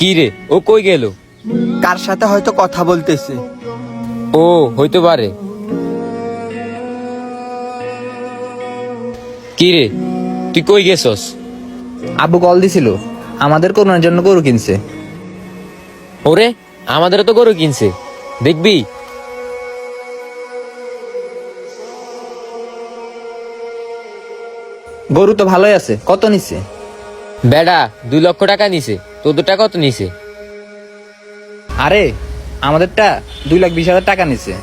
কি রে? ও কই গেল? কার সাথে হয়তো কথা বলতেছে। ও হইতে পারে। কি রে? তুই কই গেছস? আব্বু কল দিছিল। আমাদের করোনার জন্য গরু কিনছে। ওরে আমাদেরও তো গরু কিনছে। দেখবি? গরু তো ভালোই আছে। কত নিচ্ছে বেডা দুই লক্ষ টাকা নিছে। তোদের টাকা কত নিছে? আরে আমাদেরটা দুই লাখ বিশ হাজার টাকা নিচ্ছে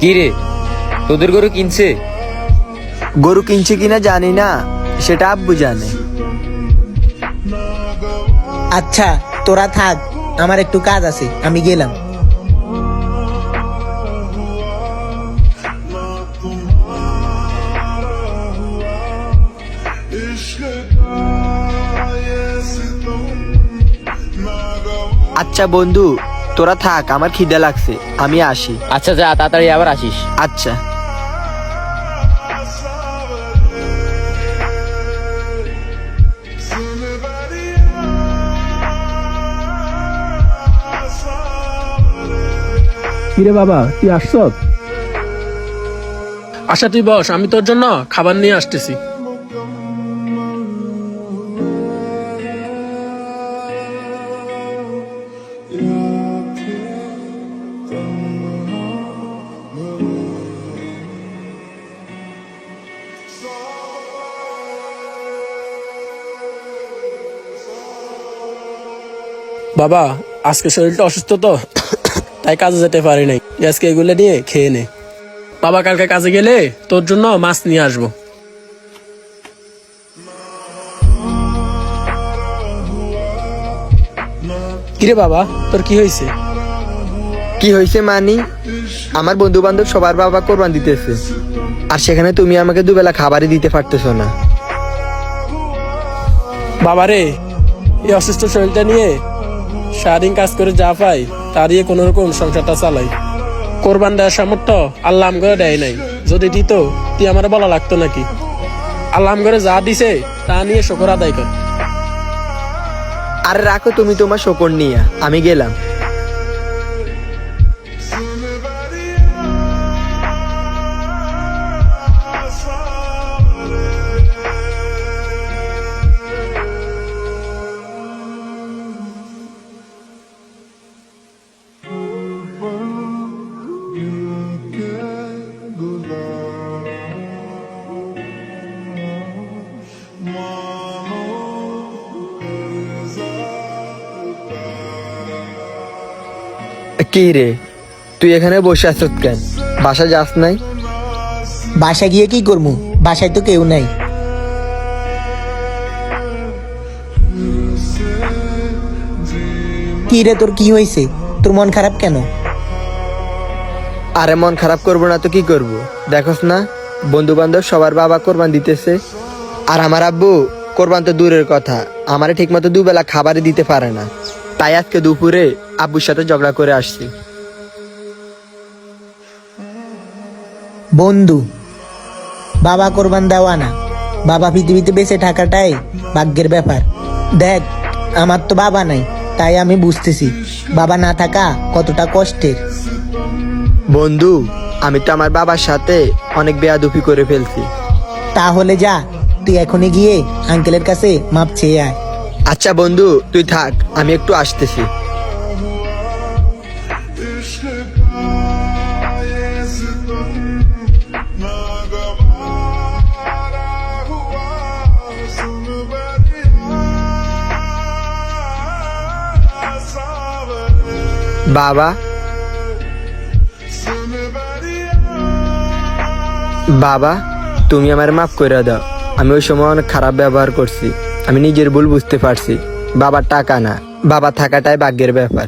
কি রে? তোদের গরু কিনছে? গরু কিনছে কিনা জানি না সেটা আব্বু জানে। আচ্ছা তোরা থাক আমার একটু কাজ আছে আমি গেলাম। আচ্ছা বন্ধু তোরা থাক আমার খিদে লাগছে আমি আসি। আচ্ছা যা তাড়াতাড়ি আবার আসিস। আচ্ছা। কিরে বাবা তুই আসছ? আচ্ছা তুই বস আমি তোর জন্য খাবার নিয়ে আসতেছি। বাবা আজকে শরীরটা অসুস্থ তো তাই কাজে যেতে পারি নাই। আজকে এগুলো নিয়ে খেয়ে নে। বাবা কালকে কাজে গেলে তোর জন্য মাছ নিয়ে আসব। কিরে বাবা তোর কি হয়েছে? কি হয়েছে মানি? আমার বন্ধু বান্ধব সবার বাবা কোরবান দিতেছে। আর সেখানে তুমি আমাকে দুবেলা খাবারই দিতে পারতেছো না। বাবা রে এই অসুস্থ শরীরটা নিয়ে সারাদিন কাজ করে যা পাই, তা দিয়ে কোন রকম সংসারটা চালাই। কোরবান দেওয়ার সামর্থ্য আল্লাহ আমগরে দেয় নাই। যদি দিত তুই আমার বলা লাগতো নাকি? আল্লাহ আমগরে যা দিছে, তা নিয়ে শকর আদায় কর। আর রাখো তুমি তোমার শকর নিয়ে, আমি গেলাম। কি রে? তুই এখানে বসে আছ কেন? বাসা যাস নাই? বাসায় গিয়ে কি করব বাসায় তো কেউ নাই। কি রে তোর কি হয়েছে তোর মন খারাপ কেন? আরে মন খারাপ করব না তো কি করব? দেখোস না বন্ধু বান্ধব সবার বাবা কোরবান দিতেছে। আর আমার আব্বু কোরবান তো দূরের কথা আমারে ঠিক মতো দুবেলা খাবারই দিতে পারে না। তাই আজকে দুপুরে আব্বুর সাথে ঝগড়া করে আসছি। বন্ধু বাবা কোরবান দেওয়া না। বাবা পৃথিবীতে বেঁচে থাকাটাই ভাগ্যের ব্যাপার। দেখ আমার তো বাবা নাই তাই আমি বুঝতেছি বাবা না থাকা কতটা কষ্টের। বন্ধু আমি তো আমার বাবার সাথে অনেক বেয়াদুফি করে ফেলছি। তাহলে যা তুই এখনই গিয়ে আঙ্কেলের কাছে মাপ চেয়ে আয়। আচ্ছা বন্ধু তুই থাক আমি একটু আসতেছি। বাবা। বাবা, তুমি আমার মাফ করে দাও। আমি ওই সময় অনেক খারাপ ব্যবহার করছি। আমি নিজের ভুল বুঝতে পারছি। বাবার টাকা না। বাবা থাকাটাই ভাগ্যের ব্যাপার।